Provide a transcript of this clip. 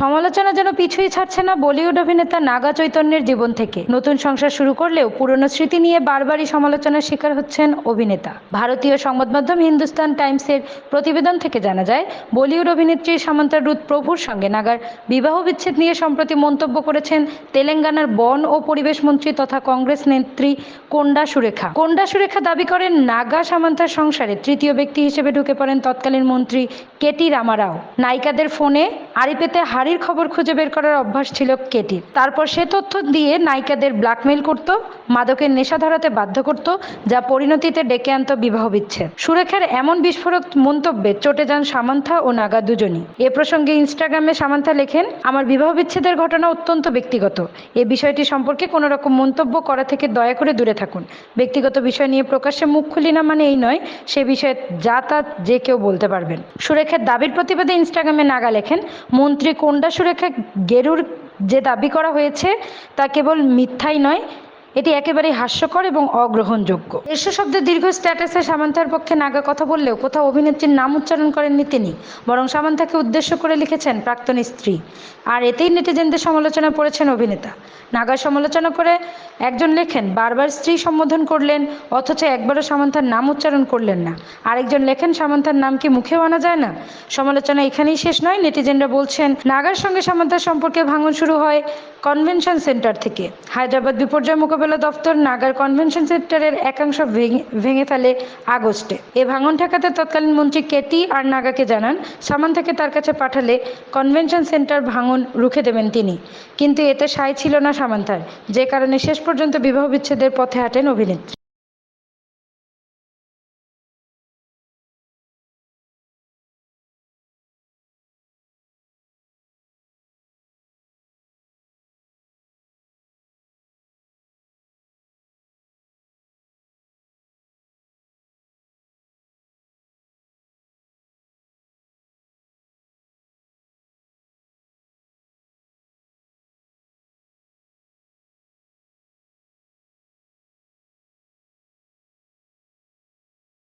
সমালোচনা যেন পিছুই ছাড়ছে না বলিউড অভিনেতা নাগা চৈতন্যের জীবন থেকে। নতুন সংসার শুরু করলেও পুরনো স্মৃতি নিয়ে বারবারই সমালোচনার শিকার হচ্ছেন অভিনেতা। ভারতীয় সংবাদ মাধ্যম হিন্দুস্তান টাইমসের প্রতিবেদন থেকে জানা যায়, বলিউড অভিনেত্রী সামান্তা রুথ প্রভুর সঙ্গে নাগার বিবাহ বিচ্ছেদ নিয়ে সম্প্রতি মন্তব্য করেছেন তেলেঙ্গানার বন ও পরিবেশ মন্ত্রী তথা কংগ্রেস নেত্রী কোন্ডা সুরেখা। কোন্ডা সুরেখা দাবি করেন, নাগা সামান্তার সংসারে তৃতীয় ব্যক্তি হিসেবে ঢুকে পড়েন তৎকালীন মন্ত্রী কেটি রামারাও। নায়িকাদের ফোনে আড়ি পেতে হাড়ির খবর খুঁজে বের করার অভ্যাস ছিল কেটির। তারপর সে তথ্য দিয়ে নায়িকাদের ব্ল্যাকমেইল করত, মাদকের নেশা ধরাতে বাধ্য করত, যা পরিণতিতে ডেকে আনত বিবাহ বিচ্ছেদ। সুরেখার এমন বিস্ফোরক মন্তব্যে চটে যান সামান্থা ও নাগা দুজনই। এ প্রসঙ্গে ইনস্টাগ্রামে সামান্থা লেখেন, আমার বিবাহ বিচ্ছেদের ঘটনা অত্যন্ত ব্যক্তিগত। এ বিষয়টি সম্পর্কে কোনো রকম মন্তব্য করা থেকে দয়া করে দূরে থাকুন। ব্যক্তিগত বিষয় নিয়ে প্রকাশ্যে মুখ খুলি না মানে এই নয়, সে বিষয়ে যা তা যে কেউ বলতে পারবেন। সুরেখার দাবির প্রতিবাদে ইনস্টাগ্রামে নাগা লেখেন মন্ত্রী কোন্ডা সুরেখা গেরুর যে দাবি করা হয়েছে তা কেবল মিথ্যাই নয় এটি একেবারেই হাস্যকর এবং অগ্রহণযোগ্য। এসো শব্দের দীর্ঘ স্ট্যাটাসে সামান্থার পক্ষে নাগা কথা বললেও কোথাও অভিনেত্রীর নাম উচ্চারণ করেননি তিনি, বরং সামান্থাকে উদ্দেশ্য করে লিখেছেন প্রাক্তন স্ত্রী। আর এতেই নেটিজেনদের সমালোচনা পড়েছেন অভিনেতা। নাগার সমালোচনা করে একজন লেখেন, বারবার স্ত্রী সম্বোধন করলেন, অথচ একবারও সামান্থার নাম উচ্চারণ করলেন না। আরেকজন লেখেন সামান্থার নাম কি মুখেও আনা যায় না? সমালোচনা এখানেই শেষ নয়, নেটিজেনরা বলছেন, নাগার সঙ্গে সামান্থার সম্পর্কে ভাঙন শুরু হয় কনভেনশন সেন্টার থেকে। হায়দ্রাবাদ বিপর্যয় মোকাবেলা দপ্তর নাগার কনভেনশন সেন্টারের একাংশ ভেঙে ভেঙে ফেলে আগস্টে। এ ভাঙন ঠেকাতে তৎকালীন মন্ত্রী কেটি আর নাগাকে জানান সামান্থাকে তার কাছে পাঠালে কনভেনশন সেন্টার ভাঙন রুখে দেবেন তিনি। কিন্তু এতে সাই ছিল না সামান্থার যে কারণে শেষ পর্যন্ত বিবাহ বিচ্ছেদের পথে হাঁটেন অভিনেত্রী।